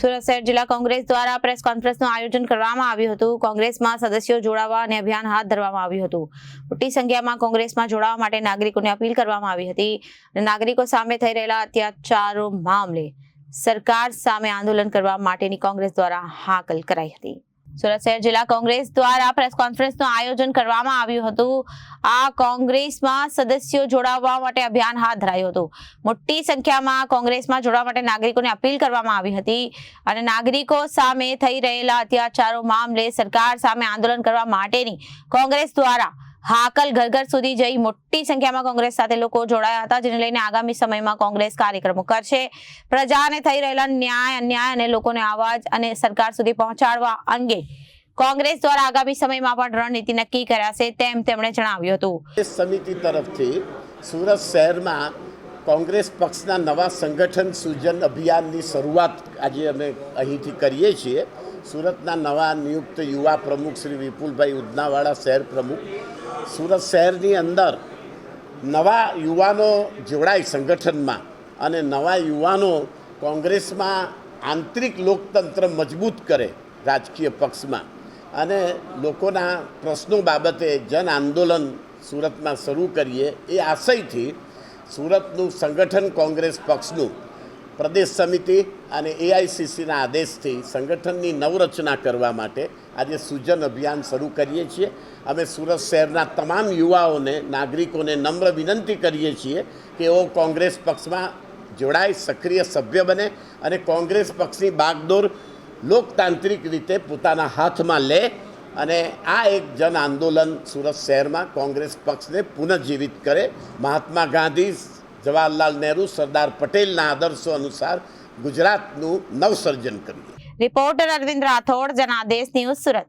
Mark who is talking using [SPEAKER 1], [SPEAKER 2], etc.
[SPEAKER 1] સુરત શહેર જિલ્લા કોંગ્રેસ દ્વારા પ્રેસ કોન્ફરન્સનું આયોજન કરવામાં આવ્યું હતું. કોંગ્રેસમાં સદસ્યો જોડાવા અને અભિયાન હાથ ધરવામાં આવ્યું હતું. મોટી સંખ્યામાં કોંગ્રેસમાં જોડાવા માટે નાગરિકોને અપીલ કરવામાં આવી હતી નાગરિકો સામે થઈ રહેલા અત્યાચારો મામલે સરકાર સામે આંદોલન કરવા માટેની કોંગ્રેસ દ્વારા હાકલ કરાઈ હતી. સુરત શહેર જિલ્લા કોંગ્રેસ દ્વારા પ્રેસ કોન્ફરન્સનું આયોજન કરવામાં આવ્યું હતું. આ કોંગ્રેસમાં સદસ્યો જોડાવવા માટે અભિયાન હાથ ધરાયું હતું. મોટી સંખ્યામાં કોંગ્રેસમાં જોડાવા માટે નાગરિકોને અપીલ કરવામાં આવી હતી અને નાગરિકો સામે થઈ રહેલા અત્યાચારો મામલે સરકાર સામે આંદોલન કરવા માટેની કોંગ્રેસ દ્વારા હાકલ ઘર ઘર સુધી જઈ મોટી સંખ્યામાં કોંગ્રેસ સાથે લોકો જોડાયા હતા, જેને લઈને આગામી સમયમાં કોંગ્રેસ કાર્યક્રમો કરશે. પ્રજાને થઈ રહેલા ન્યાય, અન્યાય અને લોકોને અવાજ અને સરકાર સુધી પહોંચાડવા અંગે કોંગ્રેસ દ્વારા આગામી સમયમાં પણ રણનીતિ નક્કી કરાશે તેમ તેમણે જણાવ્યું હતું.
[SPEAKER 2] સમિતિ તરફથી સુરત શહેરમાં કોંગ્રેસ પક્ષના નવા સંગઠન સૂજન અભિયાનની શરૂઆત આજે અમે અહીંથી કરીએ છીએ. સુરતના નવા નિયુક્ત યુવા પ્રમુખ શ્રી વિપુલભાઈ ઉદનાવાળા શહેર પ્રમુખ સુરત શહેરની અંદર નવા યુવાનો જોડાય સંગઠનમાં અને નવા યુવાનો કોંગ્રેસમાં આંતરિક લોકતંત્ર મજબૂત કરે રાજકીય પક્ષમાં. અને લોકોના પ્રશ્નો બાબતે જન આંદોલન સુરતમાં શરૂ કરીએ એ આશયથી સુરતનું સંગઠન કોંગ્રેસ પક્ષનું પ્રદેશ સમિતિ અને એઆઈસીસીના આદેશથી સંગઠનની નવરચના કરવા માટે આજે સૂજન અભિયાન શરૂ કરીએ છીએ. અમે સુરત શહેરના તમામ યુવાઓને, નાગરિકોને નમ્ર વિનંતી કરીએ છીએ કે એઓ કોંગ્રેસ પક્ષમાં જોડાય, સક્રિય સભ્ય બને અને કોંગ્રેસ પક્ષની બાગડોર લોકતાંત્રિક રીતે પોતાના હાથમાં લે અને આ એક જન આંદોલન સુરત શહેરમાં કોંગ્રેસ પક્ષને પુનઃજીવિત કરે. મહાત્મા ગાંધી જવાહરલાલ નહેરુ, સરદાર પટેલના આદર્શો અનુસાર ગુજરાતનું નવસર્જન કરીએ.
[SPEAKER 1] Reporter Arvind Rathod, Janadesh news Surat.